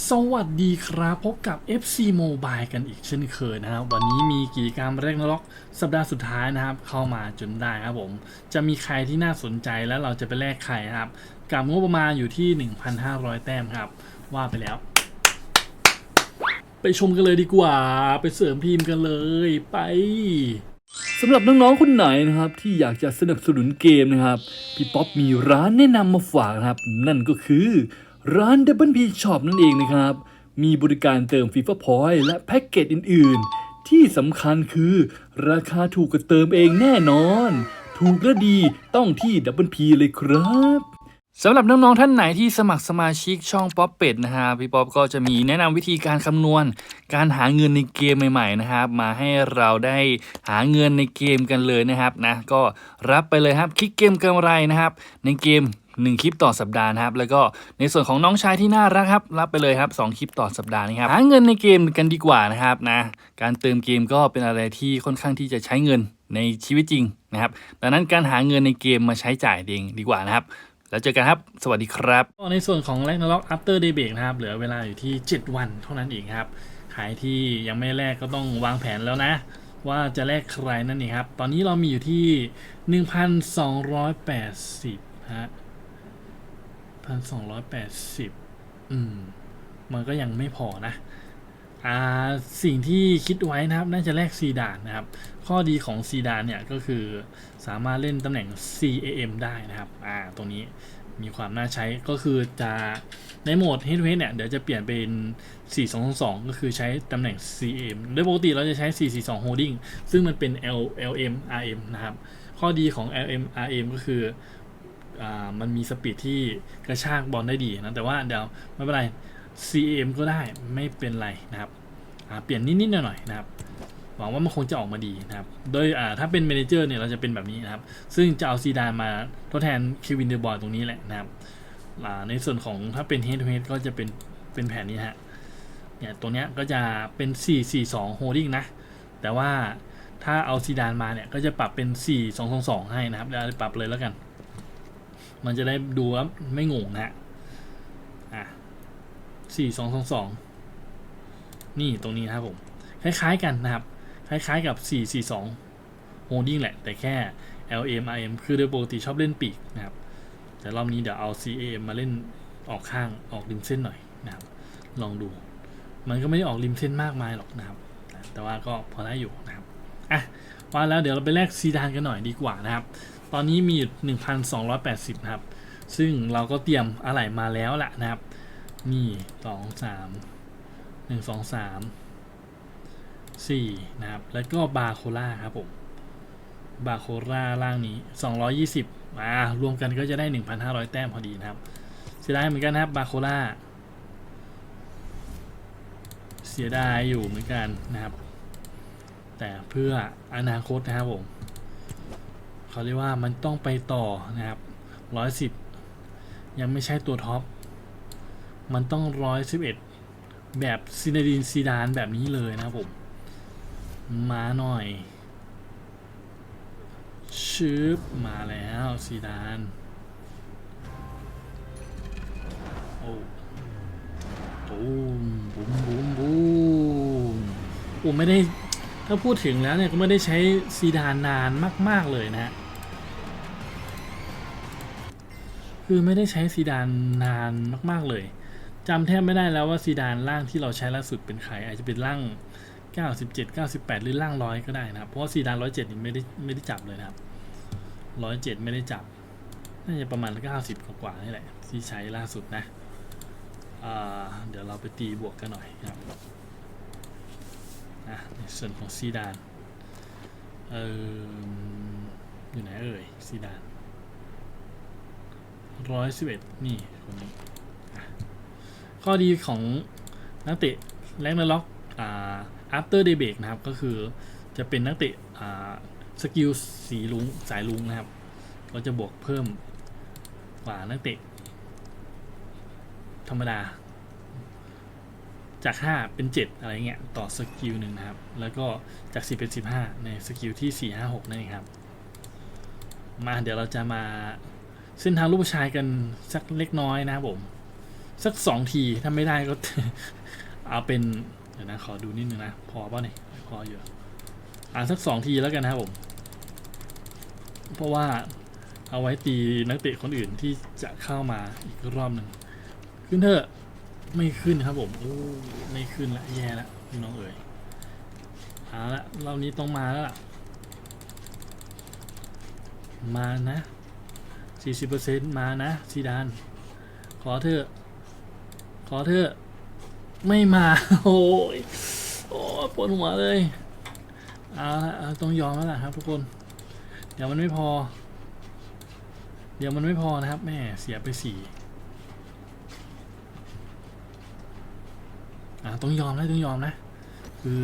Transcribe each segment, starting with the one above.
สวัสดีครับ พบกับ FC Mobile กันอีกเช่นเคยนะครับ วันนี้มีกิจกรรมแรกนรกสัปดาห์สุดท้ายนะครับ เข้ามาจนได้ครับผม จะมีใครที่น่าสนใจแล้วเราจะไปแลกใครนะครับ กับงบประมาณอยู่ที่ 1,500 แต้มครับ ว่าไปแล้ว ไปชมกันเลยดีกว่า ไปเสริมทีมกันเลยไปสำหรับน้องๆคนไหนนะครับ ที่อยากจะสนับสนุนเกมนะครับ พี่ป๊อปมีร้านแนะนำมาฝากนะครับ นั่นก็คือ ร้าน Double P Shop นั่นเองนะครับ มีบริการเติม FIFA Point และแพ็กเกจอื่น ๆ ที่สำคัญคือราคาถูกกว่าเติมเองแน่นอน ถูกและดีต้องที่ Double P เลยครับสำหรับน้องๆท่านไหนที่สมัครสมาชิกช่องป๊อปเป็ดนะฮะพี่ป๊อปก็จะมีแนะนำวิธีการคำนวณ การหาเงินในเกมใหม่ๆนะครับ มาให้เราได้หาเงินในเกมกันเลยนะครับนะก็รับไปเลยครับคลิกเกมกำไรนะครับ ในเกม 1 คลิปต่อสัปดาห์นะครับ แล้วก็ในส่วนของน้องชายที่น่ารักครับ รับไปเลยครับ 2 คลิปต่อสัปดาห์นะครับ หาเงินในเกมกันดีกว่านะครับนะ การเติมเกมก็เป็นอะไรที่ค่อนข้างที่จะใช้เงินในชีวิตจริงนะครับ ดังนั้นการหาเงินในเกมมาใช้จ่ายเองดีกว่านะครับ แล้วเจอกันครับ สวัสดีครับในส่วนของแลกนล็อก after day break นะครับ เหลือเวลาอยู่ที่ 7 วันเท่านั้นเองครับใครที่ยังไม่แลกก็ต้องวางแผนแล้วนะว่าจะแลกใครนั่นเองครับ ตอนนี้เรามีอยู่ที่ 1,280 ฮะ 1,280อืม มันก็ยังไม่พอนะอ่าสิ่งที่คิดไว้นะครับ น่าจะแลกซีดานนะครับ ข้อดีของซีดานเนี่ยก็คือสามารถเล่นตำแหน่ง CAM ได้นะครับ อ่า ตรงนี้มีความน่าใช้ก็คือจะในโหมด Head to Head เนี่ยเดี๋ยวจะเปลี่ยนเป็น 4222 ก็คือใช้ตำแหน่ง CAM โดยปกติเราจะใช้ 442 Holding ซึ่งมันเป็น L LM RM นะครับ ข้อดีของ LM RM ก็คือ มันมีสปีดที่กระชากบอลได้ดีนะแต่ว่าเดี๋ยวไม่เป็นไร cm ก็ได้ไม่เป็นไรนะครับเปลี่ยนนิดๆหน่อยๆนะครับหวังว่ามันคงจะออกมาดีนะครับ โดยถ้าเป็นเมนเจอร์เนี่ยเราจะเป็นแบบนี้นะครับ ซึ่งจะเอาซีดานมาทดแทนเควินเดอร์บอยตรงนี้แหละนะครับในส่วนของถ้าเป็นเฮดทูเฮดก็จะเป็นเป็นแผนนี้ฮะเนี่ยตรงเนี้ยก็จะเป็น 4-4-2 holding นะ แต่ว่าถ้าเอาซีดานมาเนี่ยก็จะปรับเป็น 4-2-2-2 ให้นะครับเดี๋ยวปรับเลยแล้วกัน มันจะได้ดูว่าไม่งงนะฮะอะ4-2-2-2นี่ตรงนี้นะครับผม คล้ายๆกันนะครับ คล้ายๆกับ 442 holding แหละ แต่แค่ LM RM คือโดยปกติชอบเล่นปีกนะครับ แต่รอบนี้เดี๋ยวเอา CAM มาเล่นออกข้างออกริมเส้นหน่อยนะครับ ลองดู มันก็ไม่ได้ออกริมเส้นมากมายหรอกนะครับ แต่ว่าก็พอได้อยู่นะครับ อะว่าแล้วเดี๋ยวเราไปแลกซีดานกันหน่อยดีกว่านะครับ ตอนนี้มีอยู่ 1,280 นะครับ ซึ่งเราก็เตรียมอะไหล่มาแล้วล่ะนะครับ นี่สองสามหนึ่งสองสามสี่นะครับ แล้วก็บาโคล่าครับผม บาโคล่าล่างนี้ 220อ่ารวมกันก็จะได้ 1,500 แต้มพอดีนะครับ เสียดายเหมือนกันนะครับบาโคล่าเสียดายอยู่เหมือนกันนะครับ แต่เพื่ออนาคตนะครับผม เขาเรียกว่ามันต้องไปต่อนะครับ110ยังไม่ใช่ตัวท็อป มันต้อง111แบบซินาดินซีดานแบบนี้เลยนะครับผม มาหน่อยชืบมาแล้วซีดานโอ้บูมบูมบูมบูมโอ้ไม่ได้ถ้าพูดถึงแล้วเนี่ยก็ไม่ได้ใช้ซีดานนานมาก ๆ เลยนะฮะ คือไม่ได้ใช้ซีดานนานมากๆเลยจำแทบไม่ได้แล้วว่าซีดานล่างที่เราใช้ล่าสุดเป็นใครอาจจะเป็นล่าง 97 98 หรือล่างร้อยก็ได้นะครับ เพราะว่าซีดาน107นี่ไม่ได้ไม่ได้จับเลยนะครับ107ไม่ได้จับ น่าจะประมาณ 90 กว่าๆนี่แหละที่ใช้ล่าสุดนะเดี๋ยวเราไปตีบวกกันหน่อยนะครับอะในส่วนของซีดานเอออยู่ไหนเอ่ยซีดาน ร้อยสิบเอ็ดนี่คนนี้ข้อดีของนักเตะแรงนล็อกอ่า after day break นะครับ ก็คือจะเป็นนักเตะอ่าสกิลสีลุงสายลุงนะครับ ก็จะบวกเพิ่มกว่านักเตะ ธรรมดา จาก 5 เป็น 7 อะไรเงี้ย ต่อสกิลหนึ่งนะครับ แล้วก็จาก 10 เป็น 15 ในสกิลที่ 4 5 6 นั่นเองครับ มาเดี๋ยวเราจะมา เส้นทางลูกผู้ชายกันสักเล็กน้อยนะครับผม สักสองทีถ้าไม่ได้ก็เอาเป็นเดี๋ยวนะขอดูนิดนึงนะ พอป่ะนี่พออยู่อ่าสักสองทีแล้วกันนะครับผม เพราะว่าเอาไว้ตีนักเตะคนอื่นที่จะเข้ามาอีกรอบหนึ่งขึ้นเถอะไม่ขึ้นครับผมโอ้ไม่ขึ้นละแย่ละพี่น้องเอ๋ยเอาละรอบนี้ต้องมาแล้วล่ะ มานะ 40%มานะซีดาน ขอเถอะ ขอเถอะ ไม่มา โอ้ยโอ้ปวดหัวเลยเอาละเอาต้องยอมแล้วล่ะครับ ทุกคน เดี๋ยวมันไม่พอ เดี๋ยวมันไม่พอนะครับ แม่เสียไปสี่อ่าต้องยอมนะต้องยอมนะ คือ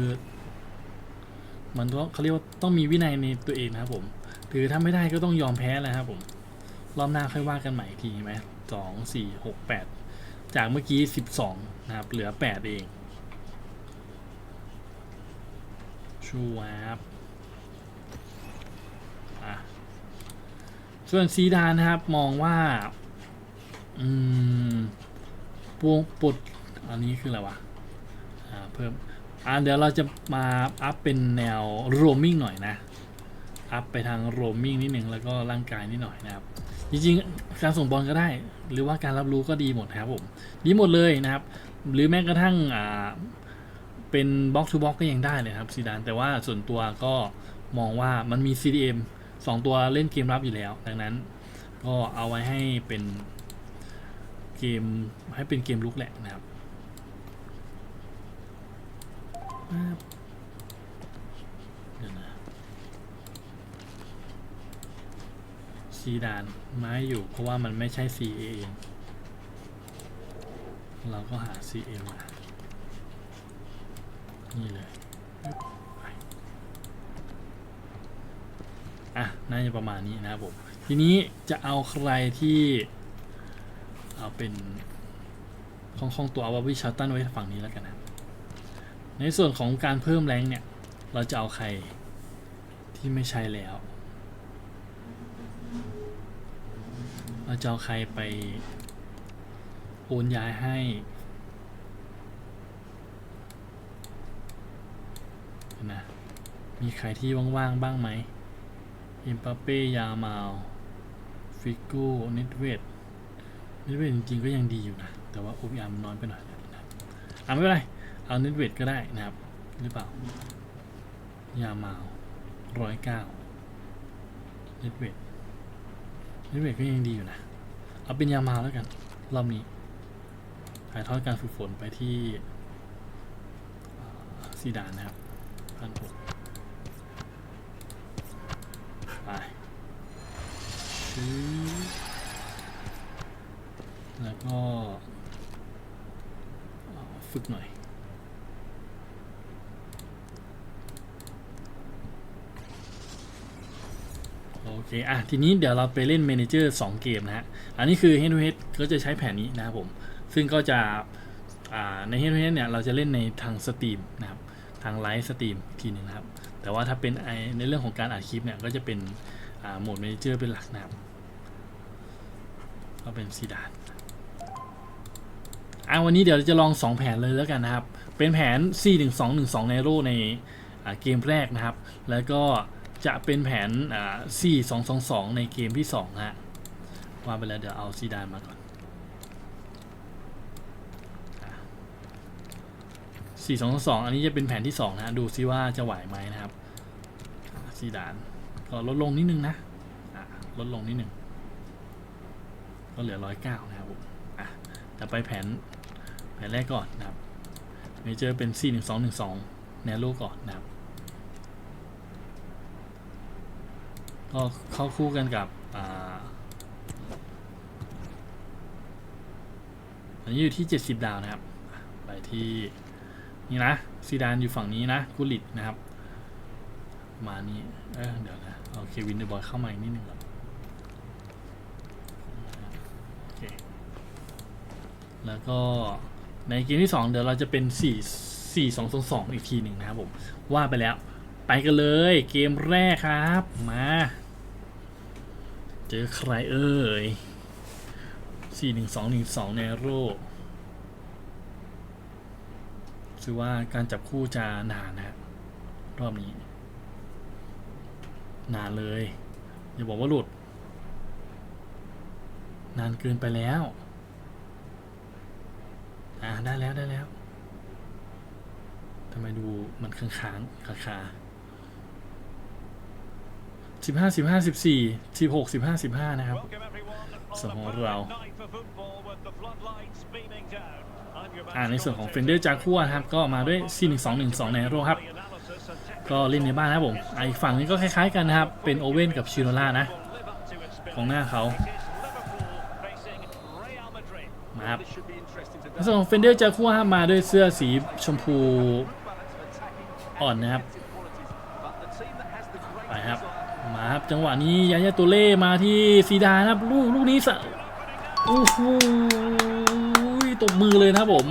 มันต้องเขาเรียกว่าต้องมีวินัยในตัวเองนะครับผม คือถ้าไม่ได้ก็ต้องยอมแพ้แหละครับผม รอบหน้าค่อยว่ากันใหม่อีกทีไหมสองสี่หกแปดจากเมื่อกี้สิบสองนะครับ เหลือแปดเองชูวาบส่วนซีดานนะครับมองว่า อืมปวงปลดอันนี้คืออะไรวะ อ่า เพิ่ม อ่าเดี๋ยวเราจะมาอัพเป็นแนวโรมมิ่งหน่อยนะ อัพไปทางโรมมิ่งนิดหนึ่งแล้วก็ร่างกายนิดหน่อยนะครับ จริงๆ การส่งบอลก็ได้ หรือว่าการรับรู้ก็ดีหมดครับผมดีหมดเลยนะครับ หรือแม้กระทั่งอ่าเป็นบล็อกทูบล็อกก็ยังได้เลยครับซีดานแต่ว่าส่วนตัวก็มองว่ามันมี CDM 2 ตัวเล่นเกมรับอยู่แล้ว ดังนั้นก็เอาไว้ให้เป็นเกมให้เป็นเกมลุกแหละนะครับปั๊บเดี๋ยวนะ ซีดานไม้อยู่ เพราะว่ามันไม่ใช่ CA เองเราก็หา CA มานี่เลยอะน่าจะประมาณนี้นะครับผมทีนี้จะเอาใครที่เอาเป็นของของตัวเอาวิชาตันไว้ฝั่งนี้แล้วกันนะ ในส่วนของการเพิ่มแรงเนี่ย เราจะเอาใครที่ไม่ใช่แล้ว เราจะเอาใครไปโอนย้ายให้นะมีใครที่ว่างๆบ้างไหมเอ็มปาเป้ยามาลฟิกโก้นิดเวดนิดเวดจริงๆก็ยังดีอยู่นะ แต่ว่าโอพีอาร์มันน้อยไปหน่อยนะอะไม่เป็นไร เอานิดเวดก็ได้นะครับ หรือเปล่า ยามาลร้อยเก้านิดเวด นิเวศก็ยังดีอยู่นะ เอาเป็นยามาแล้วกัน รอบนี้ถ่ายทอดการฝึกฝนไปที่ซีดานนะครับพันหกไปชื้อแล้วก็ฝึกหน่อย เคอะทีนี้เดี๋ยวเราไปเล่น Manager 2เกมนะฮะ อันนี้คือ Head to Head ก็จะใช้แผนนี้นะครับผม ซึ่งก็จะอ่าใน Head to Head เนี่ยเราจะเล่นในทางสตรีมนะครับทางไลฟ์สตรีมทีนึงนะครับ แต่ว่าถ้าเป็นไอในเรื่องของการอัดคลิปเนี่ยก็จะเป็นโหมด Manager เป็นหลักนะครับก็เป็นซีดานอะวันนี้เดี๋ยวจะลอง 2 แผนเลยแล้วกันนะครับ เป็นแผน 4 1 2 1 2 ในโรในเกมแรกนะครับ แล้วก็ จะเป็นแผนอ่า4 2 2 2 ในเกมที่2ฮะว่าไปแล้วเดี๋ยวเอาซีดานมาก่อนอะ4 2 2 2 อันนี้จะเป็นแผนที่ 2นะฮะดูซิว่าจะไหวไหมนะครับซีดานก็ลดลงนิดนึงนะอะลดลงนิดนึงก็เหลือ 109 นะครับผมอะแต่ไปแผนแผนแรกก่อนนะครับเมเจอร์เป็น 4 1 2 1 2 แนวโลก่อนนะครับ ก็เข้าคู่กันกับอ่าอันนี้อยู่ที่ 70 ดาวนะครับ ไปที่นี่นะซีดานอยู่ฝั่งนี้นะกุลิตนะครับ มานี้เออเดี๋ยวนะเอาเควินเดอะบอยเข้ามาอีกนิดนึงก่อนโอเคแล้วก็ในเกมที่ 2 เดี๋ยวเราจะเป็น 4 4 2 2 2 อีกทีหนึ่งนะครับผม ว่าไปแล้ว ไปกันเลยเกมแรกครับ มา เจอใครเอ่ย4 1 2 1 2ในโรถือว่าการจับคู่จะนานนะฮะรอบนี้ นานเลย อย่าบอกว่าหลุด นานเกินไปแล้ว อ่าได้แล้วได้แล้วทำไมดูมันค้างค้างคาคา สิบห้าสิบห้าสิบสี่สิบหกสิบห้าสิบห้านะครับส่วนของเราอ่าในส่วนของเฟนเดอร์จากัวครับก็มาด้วย4-1-2-1-2 ในโรครับ ก็เล่นในบ้านนะผมอีกฝั่งนี้ก็คล้ายๆกันนะครับ เป็นโอเว่นกับชิโนล่านะ ของหน้าเขามาครับในส่วนของเฟนเดอร์จากัวครับมาด้วยเสื้อสีชมพูอ่อนนะครับ ไปครับ มา ครับจังหวะนี้ยายาตัวเล่มาที่ซีดานครับลูกลูกนี้สะโอ้โหตบมือเลยนะครับผม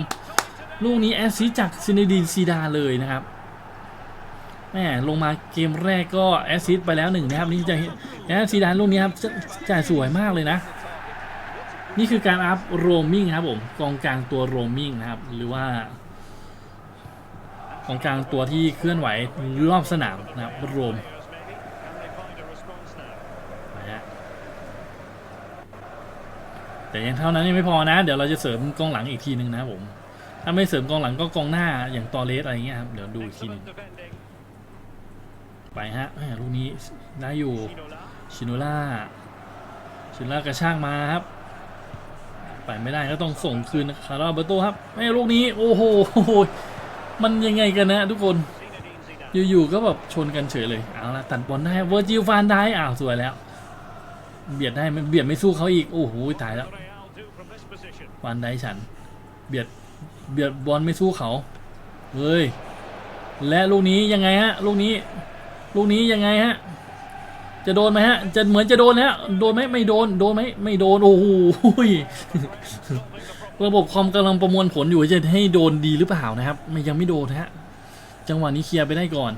ลูกนี้แอสซิจากซินดีนซีดานเลยนะครับแม่ลงมาเกมแรกก็แอสซิสไปแล้วหนึ่งนะครับนี่จะเห็นแอสซีดานลูกนี้ครับจ่ายสวยมากเลยนะ นี่คือการอัพโรมมิ่งครับผมกองกลางตัวโรมมิ่งนะครับ หรือว่าของกลางตัวที่เคลื่อนไหวรอบสนามนะครับโรมนะฮะ แต่ยังเท่านั้นยังไม่พอนะ เดี๋ยวเราจะเสริมกองหลังอีกทีหนึ่งนะผม ถ้าไม่เสริมกองหลังก็กองหน้าอย่างตอเลสอะไรเงี้ยครับ เดี๋ยวดูอีกทีนึงไปฮะลูกนี้ได้อยู่ชิโนล่าชิโนล่ากระชากมาครับ ไปไม่ได้ก็ต้องส่งคืนคาร์ลเบโตครับไม่ลูกนี้โอ้โหมันยังไงกันนะทุกคนอยู่ๆก็แบบชนกันเฉยเลยเอาละตัดบอลได้เวอร์จิลฟานได้อ้าวสวยแล้ว เบียดได้ไม่เบียดไม่สู้เขาอีก โอ้โหตายแล้วฟานได้ฉัน เบียดเบียดบอลไม่สู้เขาเฮ้ยและลูกนี้ยังไงฮะลูกนี้ ลูกนี้ยังไงฮะ จะโดนไหมฮะ จะเหมือนจะโดนแล้วโดนไหมไม่โดนโดนไหมไม่โดนโอ้โหระบบคอมกำลังประมวลผลอยู่จะให้โดนดีหรือเปล่านะครับ ไม่ยังไม่โดนฮะ จังหวะนี้เคลียร์ไปได้ก่อน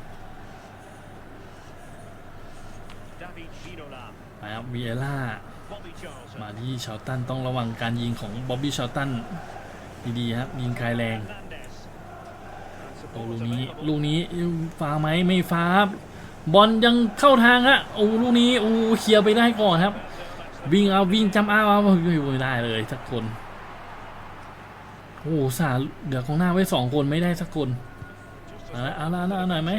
ไปครับ วีเอล่ามาที่ชาวตันต้องระวังการยิงของบ๊อบบี้ชาวตันดีๆครับยิงไกลแรงโอ้ลูกนี้ลูกนี้ฟ้าไหมไม่ฟ้าครับบอลยังเข้าทางฮะโอ้ลูกนี้โอ้เคลียร์ไปได้ก่อนครับ วิ่งเอาวิ่งจำอ้าวเอาไม่ได้เลยสักคนโอ้โหสาเหลือกองหน้าไว้สองคนไม่ได้สักคนเอาละเอาละเอาละเอาหน่อยไหม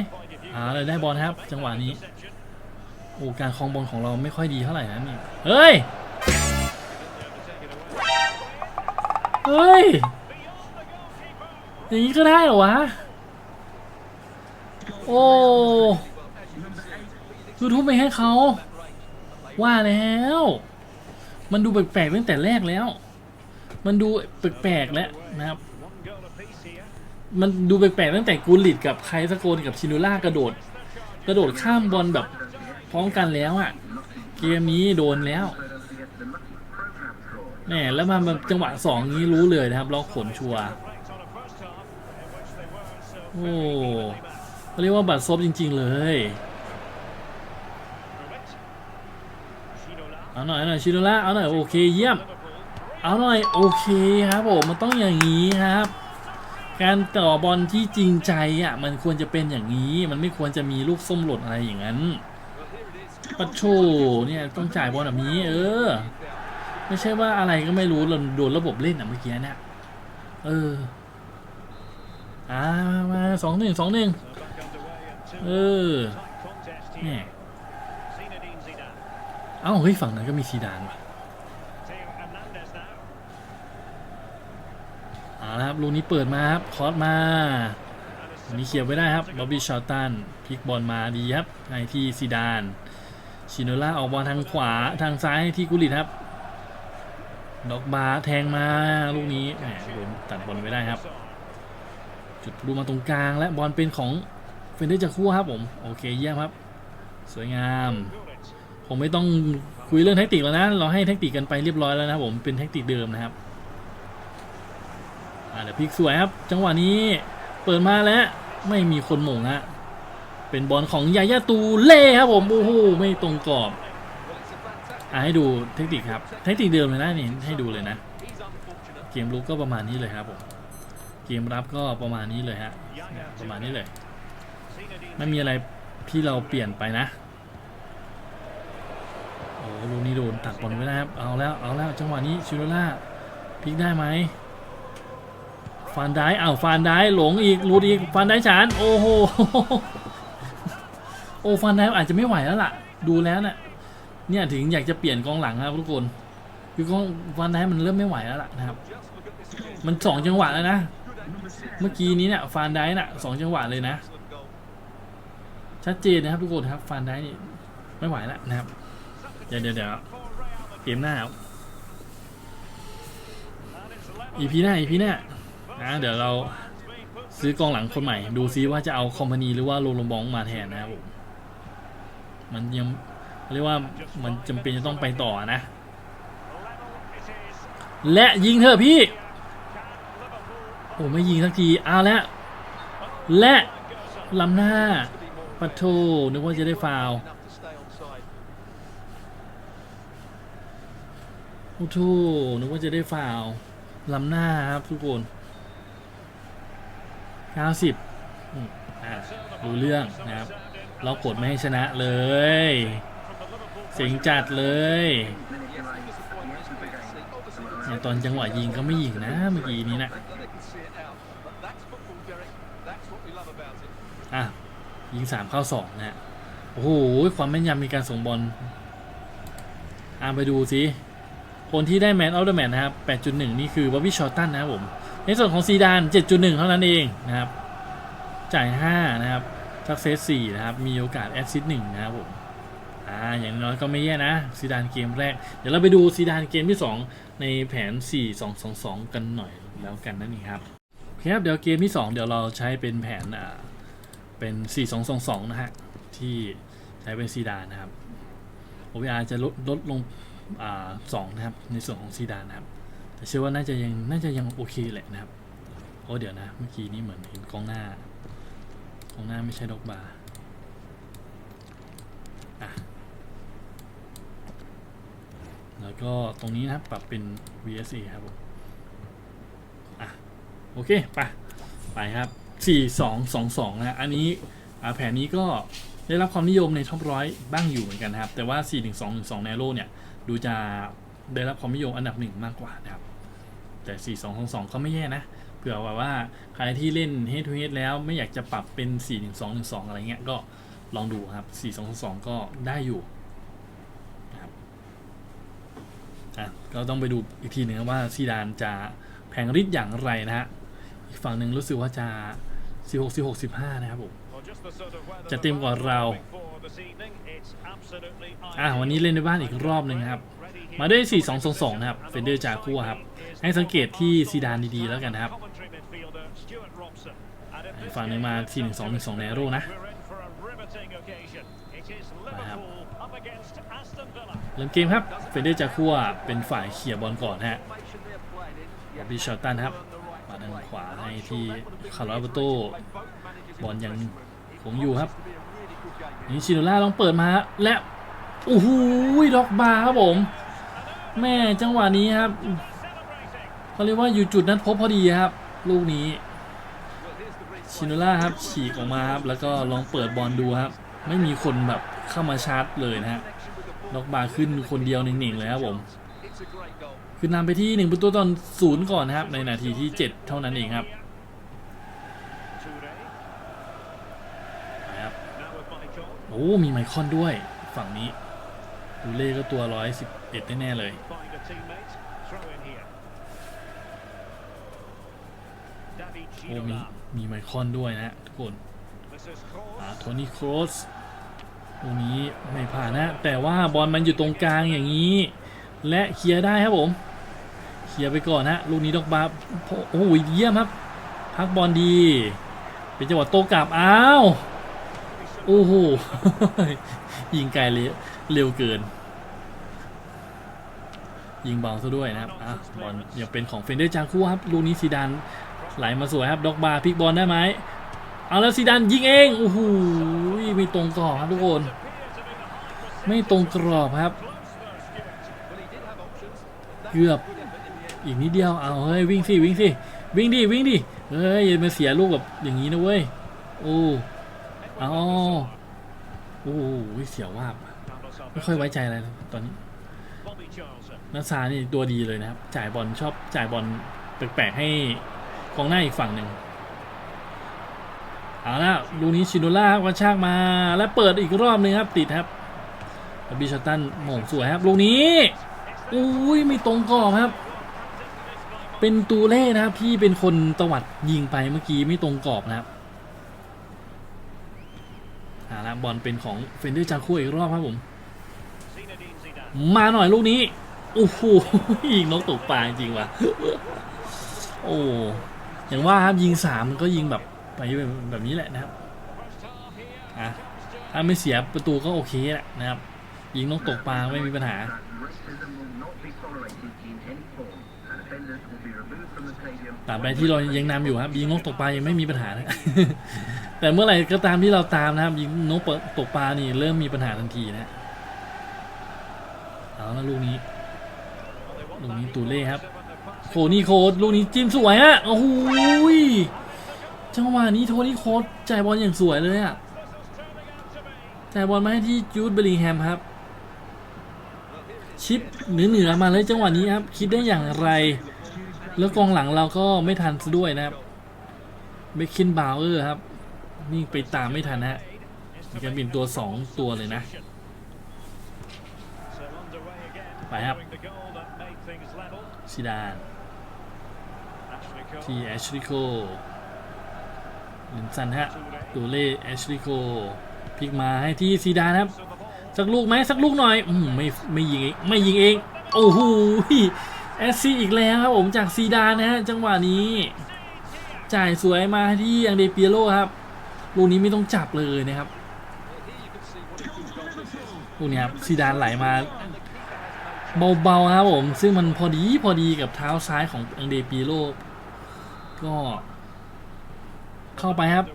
เอาเลยได้บอลครับ จังหวะนี้โอ้การคลองบอลของเราไม่ค่อยดีเท่าไหร่นะนี่เฮ้ย เฮ้ย อย่างนี้ก็ได้เหรอวะ โอ้ยูทูบไปให้เขา ว่าแล้ว มันดูแปลกๆตั้งแต่แรกแล้ว มันดูแปลกๆแล้วนะครับ มันดูแปลกๆตั้งแต่กูลิดกับใครสักคนกับชินูล่ากระโดด กระโดดข้ามบอลแบบ พร้อมกันแล้วอะ่ะ เกมนี้โดนแล้วแหมแล้วมาจังหวะสองนี้รู้เลยนะครับล็อกขนชัวโอ้เขาเรียกว่าบัตรซบจริง ๆ เลยเอาหน่อยหน่อยชิโนล่าเอาหน่อยโอเคเยี่ยม เอาหน่อยโอเคครับผมมันต้องอย่างนี้ครับ การต่อบอลที่จริงใจอะมันควรจะเป็นอย่างนี้ มันไม่ควรจะมีลูกส้มหล่นอะไรอย่างนั้น ปัชโชเนี่ยต้องจ่ายบอลแบบนี้ เออ ไม่ใช่ว่าอะไรก็ไม่รู้เราโดนระบบเล่นอะเมื่อกี้เนี่ยเอออ่ามาสองหนึ่งสองหนึ่งเออเนี่ยเอ้าเฮ้ยฝั่งนั้นก็มีซีดานว่ะเอาละครับลูกนี้เปิดมาครับคอสมาวันนี้เคลียร์ไว้ได้ครับบ๊อบบี้ชอตตันพลิกบอลมาดีครับให้ที่ซีดาน ชิโนล่าออกบอลทางขวาทางซ้ายให้ที่กุลิตครับ ดอกบาแทงมาลูกนี้แหมโดนตัดบอลไว้ได้ครับ จุดรูมาตรงกลางและบอลเป็นของเฟนเดอร์จากคู่ครับผมโอเคเยี่ยมครับ สวยงามผมไม่ต้องคุยเรื่องแท็กติกแล้วนะ เราให้แท็กติกกันไปเรียบร้อยแล้วนะผม เป็นแท็กติกเดิมนะครับ อ่าเดี๋ยวพลิกสวยครับ จังหวะนี้เปิดมาแล้วไม่มีคนหม่งฮะ เป็นบอลของยายาตูเล่ครับผมโอ้โหไม่ตรงกรอบอ่าให้ดูเทคนิคครับเทคนิคเดิมเลยนะนี่ให้ดูเลยนะ เกมลุกก็ประมาณนี้เลยครับผมเกมรับก็ประมาณนี้เลยฮะประมาณนี้เลยไม่มีอะไรที่เราเปลี่ยนไปนะโอ้ลูกนี้โดนตัดบอลไม่ได้ครับเอาแล้วเอาแล้วจังหวะนี้ชิโนล่าพลิกได้ไหมฟานได้อ้าวฟานได้หลงอีกหลุดอีกฟานได้ฉานโอ้โห โอ้ฟานได้อาจจะไม่ไหวแล้วล่ะ ดูแล้วน่ะเนี่ยถึงอยากจะเปลี่ยนกองหลังครับทุกคน คือกองฟานได้มันเริ่มไม่ไหวแล้วล่ะนะครับ มันสองจังหวะแล้วนะ เมื่อกี้นี้เนี่ยฟานได้น่ะสองจังหวะเลยนะ ชัดเจนนะครับทุกคนครับฟานได้นี่ไม่ไหวแล้วนะครับ เดี๋ยวเดี๋ยวเดี๋ยวเกมหน้าครับ EP หน้า EP หน้านะเดี๋ยวเราซื้อกองหลังคนใหม่ ดูซิว่าจะเอาคอมพานีหรือว่าโรลบองมาแทนนะครับผม มันยังเรียกว่ามันจำเป็นจะต้องไปต่อนะ และยิงเถอะพี่ โอ้ไม่ยิงสักทีเอาล้วและลำหน้าปัทโทนึกว่าจะได้ฟาวโอ้โหนึกว่าจะได้ฟาวลำหน้าครับทุกคน90อืมอะรู้เรื่องนะครับ เรากดไม่ให้ชนะเลย เสียงจัดเลยเนี่ยตอนจังหวะยิงก็ไม่ยิงนะเมื่อกี้นี้นะอะยิงสามเข้าสองนะฮะโอ้โหความแม่นยำมีการส่งบอลอะไปดูสิคนที่ได้แมนออฟเดอะแมนนะครับ 8.1 นี่คือวอบี้ชอตตันนะครับผม ในส่วนของซีดาน 7.1 เท่านั้นเองนะครับ จ่าย 5 นะครับ ทักเซส4นะครับ มีโอกาสแอดซิส1นะครับผมอ่าอย่างน้อยก็ไม่แย่นะซีดานเกมแรก เดี๋ยวเราไปดูซีดานเกมที่ 2 ในแผน 4-2-2-2 กันหน่อยแล้วกันนั่นเองครับโอเคครับเดี๋ยวเกมที่ 2 เดี๋ยวเราใช้เป็นแผนอ่าเป็น 4-2-2-2 นะฮะ ที่ใช้เป็นซีดานนะครับ OVR จะลดลดลงอ่าสองนะครับ ในส่วนของซีดานนะครับ แต่เชื่อว่าน่าจะยังน่าจะยังโอเคแหละนะครับโอ้เดี๋ยวนะ เมื่อกี้นี้เหมือนเห็นกองหน้า กองหน้าไม่ใช่ดอกบาร์อะแล้วก็ตรงนี้นะครับปรับเป็น VSA ครับผมอะโอเคไปไปครับ 4 2 2 2 นะฮะอันนี้อแผนนี้ก็ได้รับความนิยมในท็อปร้อยบ้างอยู่เหมือนกันนะครับ แต่ว่า 4 1 2 1 2 n a r o เนี่ย ดูจะได้รับความนิยมอันดับหนึ่งมากกว่านะครับ แต่ 4 2 2 2 ก็ไม่แย่นะ เผื่อว่าว่าใครที่เล่น head to head แล้วไม่อยากจะปรับเป็น 4 1 2 1 2 อะไรเงี้ยก็ลองดูครับ4 2 2 2 ก็ได้อยู่นะครับอะก็ต้องไปดูอีกทีหนึ่งว่าซีดานจะแผงฤทธิ์อย่างไรนะฮะอีกฝั่งหนึ่งรู้สึกว่าจะ 16 16 15 นะครับผมจะเต็มกว่าเราอะวันนี้เล่นในบ้านอีกรอบหนึ่งครับ มาด้วย 4 2 2 2 นะครับเฟนเดอร์จากัวครับ ให้สังเกตที่ซีดานดีๆแล้วกันนะครับ ฝั่งหนึ่งมา4 1 2 1 2แนแนโร่โร่นะนะนะครับเเริ่มเกมครับเฟนเดอร์จากัวเป็นฝ่ายเขี่ยร์บอลก่อนฮะบอบบี้ชอตตันครับมาทางขวาให้ที่คาร์ลอสเบโตบอลยังคงอยู่ครับนี่ชิโนล่าลองเปิดมาฮะและโอ้โหด็อกบาร์ครับผม แม่จังหวะนี้ครับเขาเรียกว่าอยู่จุดนัดพบพอดีครับ ลูกนี้ ชิโนล่าครับฉีกออกมาครับแล้วก็ลองเปิดบอลดูครับ ไม่มีคนแบบเข้ามาชาร์จเลยนะฮะด็อกบาร์ขึ้นคนเดียวหนิ่งๆเลยครับผมคือนำไปที่1ประตูตอนศูนย์ก่อนนะครับ ในนาทีที่ 7 เท่านั้นเองครับนะครับโอ้มีไมคอนด้วยฝั่งนี้ดูเล่ก็ตัว111แน่ ๆ เลยโอ้มี มีไมคอนด้วยนะฮะทุกคนอ่าโทนี่โครสตรงนี้ไม่ผ่านนะ แต่ว่าบอลมันอยู่ตรงกลางอย่างนี้ และเคลียร์ได้ครับผมเคลียร์ไปก่อนฮะลูกนี้ดอกบาร์โอ้โหเยี่ยมครับ พักบอลดี เป็นจังหวะโต้กลับอ้าวโอ้โหยิงไกลเลยเร็วเกิน ยิงเบาซะด้วยนะครับอะบอลยังเป็นของเฟนเดอร์จางคู่ครับลูกนี้ซีดาน ไหลมาสวยครับด็อกบาร์พิกบอลได้ไหมเอาแล้วซีดานยิงเองโอ้โหไม่ตรงกรอบครับทุกคน ไม่ตรงกรอบครับเกือบอีกนิดเดียวเอาเฮ้ยวิ่งสิวิ่งสิวิ่งดิวิ่งดิเฮ้ยอย่ามาเสียลูกแบบอย่างนี้นะเว้ยโอ้อ๋อโอ้โหเสียวว่าบไม่ค่อยไว้ใจอะไรเลยตอนนี้นัสซานี่ตัวดีเลยนะครับ จ่ายบอลชอบจ่ายบอลแปลกๆให้ กองหน้าอีกฝั่งหนึ่งเอาละลูกนี้ชินโดล่าครับกระชากมาแล้วเปิดอีกรอบหนึงครับติดครับบิชตันหม่งสวยครับ ลูกนี้อุ้ยไม่ตรงกรอบครับ เป็นตูเล่นะครับที่เป็นคนตวัดยิงไปเมื่อกี้ไม่ตรงกรอบนะครับเอาละบอลเป็นของเฟนเดอร์จาคุอีกรอบครับผม มาหน่อยลูกนี้โอ้โหยิงนกตกปลาจริงว่ะโอ้ อย่างว่าครับยิงสามมันก็ยิงแบบไปแบบนี้แหละนะครับอะถ้าไม่เสียประตูก็โอเคแหละนะครับ ยิงนกตกปลาไม่มีปัญหา ตาบใดที่เรายังนำอยู่ครับยิงนกตกปลายังไม่มีปัญหานะแต่เมื่อไหร่ก็ตามที่เราตามนะครับยิงนกตกปลานี่เริ่มมีปัญหาทันทีนะเอาล้วลูกนี้ลูกนี้ตูเล่ครับ โคนี่โคดลูกนี้จิ้มสวยฮะโอ้โหยจังหวะนี้โทนี่โคดจ่ายบอลอย่างสวยเลยอะจ่ายบอลมาให้ที่จูดเบลลิงแฮมครับ ชิปเหนือเหนือๆมาเลยจังหวะนี้ครับ คิดได้อย่างไร แล้วกองหลังเราก็ไม่ทันซะด้วยนะครับเบคคินบาวเออร์ครับ นี่ไปตามไม่ทันฮะมีการเปลี่ยนตัว 2 ตัวเลยนะ ไปครับ ซิดาน ที่แอชริโกลินสันฮะตูเล่แอชริโกพลิกมาให้ที่ซีดานครับ สักลูกไหมสักลูกหน่อยอืมไม่ไม่ยิงเองไม่ยิงเอง โอ้โหแอสซีอีกแล้วครับผมจากซีดานนะฮะจังหวะนี้ จ่ายสวยมาที่อังเดเปียโลครับลูกนี้ไม่ต้องจับเลยนะครับลูกนี้ครับซีดานไหลมาเบาๆครับผม ซึ่งมันพอดีพอดีกับเท้าซ้ายของอังเดเปียโล ก็เข้าไปครับ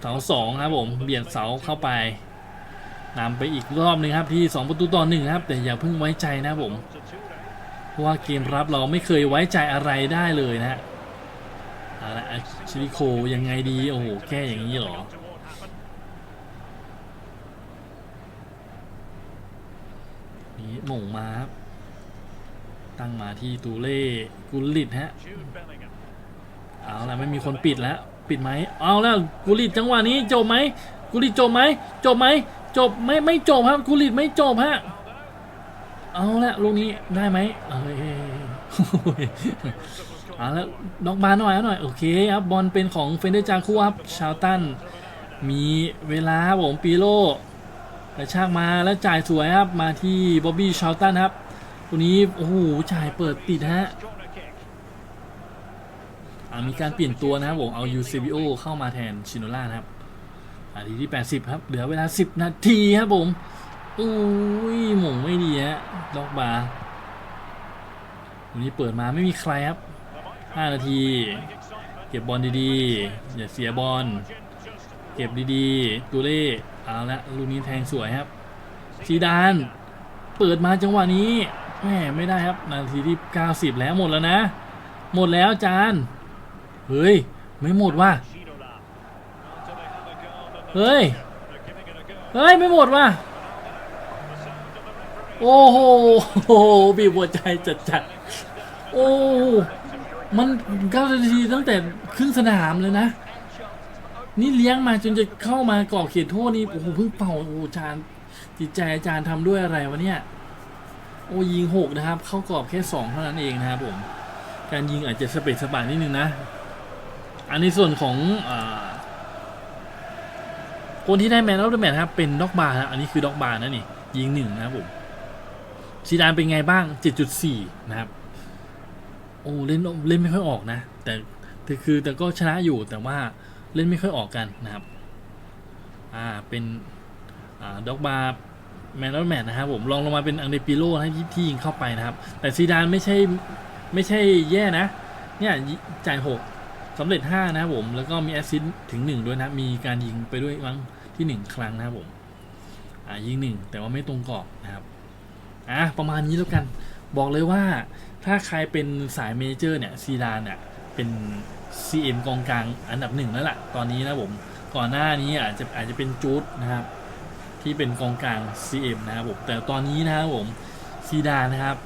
เสาสองครับผมเบียดเสาเข้าไปนำไปอีกรอบหนึ่งครับที่2ประตูต่อหนึ่งครับ แต่อย่าเพิ่งไว้ใจนะผมเพราะว่าเกมรับเราไม่เคยไว้ใจอะไรได้เลยนะฮะเอาละชิริโคยังไงดี โอ้โห แก้อย่างนี้หรอนี่หม่งมาครับ ตั้งมาที่ตูเล่กุลลิตฮะ เอาละไม่มีคนปิดแล้ว ปิดไหมเอาแล้วกุลิตจังหวะนี้จบไหมกุลิตจบไหมจบไหมจบไม่ไม่จบครับกุลิตไม่จบฮะเอาละลูกนี้ได้ไหมเอ้ยเอาละดอกบานหน่อยเอาหน่อยโอเคครับบอลเป็นของเฟนเดอร์จาคูครับชาวตันมีเวลาครับผมปีโลกระชากมาแล้วจ่ายสวยครับมาที่บ๊อบบี้ชาวตันครับตัวนี้โอ้โหจ่ายเปิดติดฮะ มีการเปลี่ยนตัวนะครับผมเอายูเซบิโอเข้ามาแทนชินโนล่านะครับนาทีที่ 80 ครับ เหลือเวลา 10 นาทีครับผมอุ้ยหม่งไม่ดีฮะดอกบาวันนี้เปิดมาไม่มีใครครับ 5 นาที เก็บบอลดีๆ อย่าเสียบอล เก็บดีๆ ตูเล่เอาละลูกนี้แทงสวยครับซีดานเปิดมาจังหวะนี้แหมไม่ได้ครับ นาทีที่ 90 แล้วหมดแล้วนะ หมดแล้วจาน เฮ้ย ไม่หมดว่ะ เฮ้ย เฮ้ย ไม่หมดว่ะ โอ้โหโอ้โหบีบหัวใจจัดจัดๆโอ้มันเก้านาทีตั้งแต่ครึ่งสนามเลยนะ นี่เลี้ยงมาจนจะเข้ามาก่อเขตโทษนี่โอ้โหเพิ่งเป่าโอ้จานจิตใจอาจารย์ทำด้วยอะไรวะเนี่ย โอ้ยิงหกนะครับ เข้ากรอบแค่สองเท่านั้นเองนะครับผม การยิงอาจจะสเปซสปานิดนึงนะ อันในส่วนของอคนที่ได้แมนออฟเดอะแมตช์ครับเป็นด็อกบาร์นะอันนี้คือด็อกบาร์นะนี่ยิงหนึ่งนะครับผมซีดานเป็นไงบ้าง 7.4 นะครับ โอ้เล่นเล่นไม่ค่อยออกนะ แต่แต่คือแต่ก็ชนะอยู่แต่ว่าเล่นไม่ค่อยออกกันนะครับ อ่าเป็นอ่าด็อกบาร์แมนออฟเดอะแมตช์นะครับผมลองลงมาเป็นอังเดปิโลนะที่ที่ยิงเข้าไปนะครับ แต่ซีดานไม่ใช่ไม่ใช่แย่นะ เนี่ยจ่ายหก สำเร็จห้านะครับผม แล้วก็มีแอสซิสต์ถึงหนึ่งด้วยนะ มีการยิงไปด้วยมั้งที่หนึ่งครั้งนะครับผม อ่ายิงหนึ่งแต่ว่าไม่ตรงกรอบนะครับ อะประมาณนี้แล้วกัน บอกเลยว่าถ้าใครเป็นสายเมเจอร์เนี่ยซีดานเนี่ยเป็น CM กองกลางอันดับหนึ่งแล้วล่ะ ตอนนี้นะผม ก่อนหน้านี้อาจจะอาจจะเป็นจูดนะครับ ที่เป็นกองกลาง CM นะครับผม แต่ตอนนี้นะครับผมซีดานนะครับ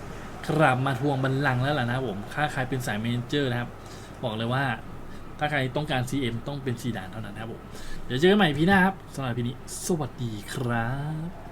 กลับมาทวงบัลลังก์แล้วล่ะนะครับผมถ้าใครเป็นสายเมเจอร์นะครับ บอกเลยว่า ถ้าใครต้องการ CM ต้องเป็นซีดานเท่านั้นนะครับผม เดี๋ยวเจอกันใหม่พี่หน้าครับสำหรับพี่นี้ สวัสดีครับ